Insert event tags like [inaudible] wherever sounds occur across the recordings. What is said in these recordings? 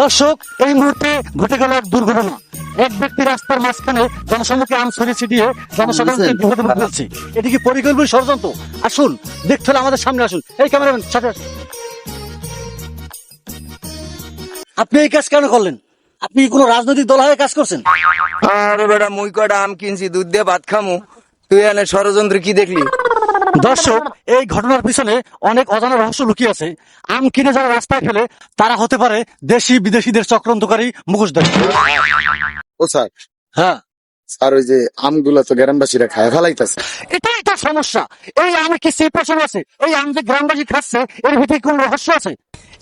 দর্শক এই মুহূর্তে ঘটে গেল এক দুর্ঘটনা। এক ব্যক্তি রাস্তার মাঝখানে জনসম্মুখে আম ছড়িয়ে ছিটিয়ে জনসাধারণকে বিপদে ফেলছে। এটি কি পরিকল্পিত ষড়যন্ত্র? আসুন দেখতে হলে আমাদের সামনে আসুন। এই ক্যামেরাম্যান সাথে আপনি এই কাজ কেন করলেন? আপনি কি কোনো রাজনৈতিক দল হয়ে কাজ করছেন? আরে বেটা মুই কটা আম কিনছি দুধ দিয়ে ভাত খামু। তুই এনে ষড়যন্ত্র কি দেখলি? দর্শক এই ঘটনার পিছনে অনেক অজানা রহস্য লুকিয়ে আছে। আম কিনে যারা রাস্তায় ফেলে তারা হতে পারে দেশি বিদেশিদের চক্রান্তকারী মুখোশধারী ও স্যার। হ্যাঁ। স্যার ওই যে আমগুলা তো গ্রামবাসীরা খায় ফেলাইতেছে। এটাই তার সমস্যা। এই আমে কি সেপারেশন আছে? এই আম যে গ্রামবাসী খাচ্ছে এর ভিতরে কোন রহস্য আছে?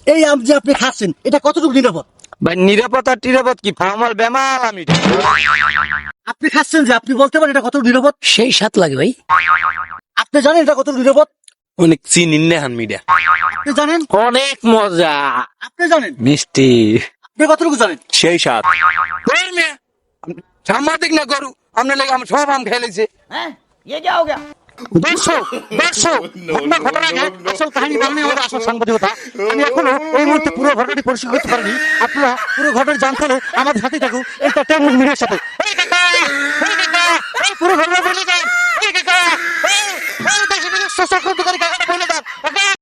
এই আম যে আপনি খাচ্ছেন এটা কতটুকু নিরাপদ? ভাই নিরাপদ আর টিরাপদ কি? ফার্মাল বেমাল আমি। আপনি খাচ্ছেন যে আপনি বলতে পারেন এটা কতটুকু নিরাপদ? সেই সাত লাগে ভাই। আপনি জানেন এটা কতটুকু নিরাপদ? অনেক চিনি নেহান মিডিয়া। আপনি জানেন? অনেক মজা। আপনি জানেন? মিষ্টি। আপনি কতটুকু জানেন? সেই সাত সাংবাদিক না করু আপনার লেগে আমার সব আম খেলেছে দর্শক দর্শক [laughs] ঘটনা ঘটার আগে আসল কাহিনী জানলে আমাদের আসল সাংবাদিকতা। আমি এখনও এই মুহূর্তে পুরো ঘটনাটি পরিষ্কার করতে পারিনি। আপনারা পুরো ঘটনা জানতে হলে আমাদের সাথে থাকুন এন্টারটেনমেন্ট মিডিয়ার সাথে।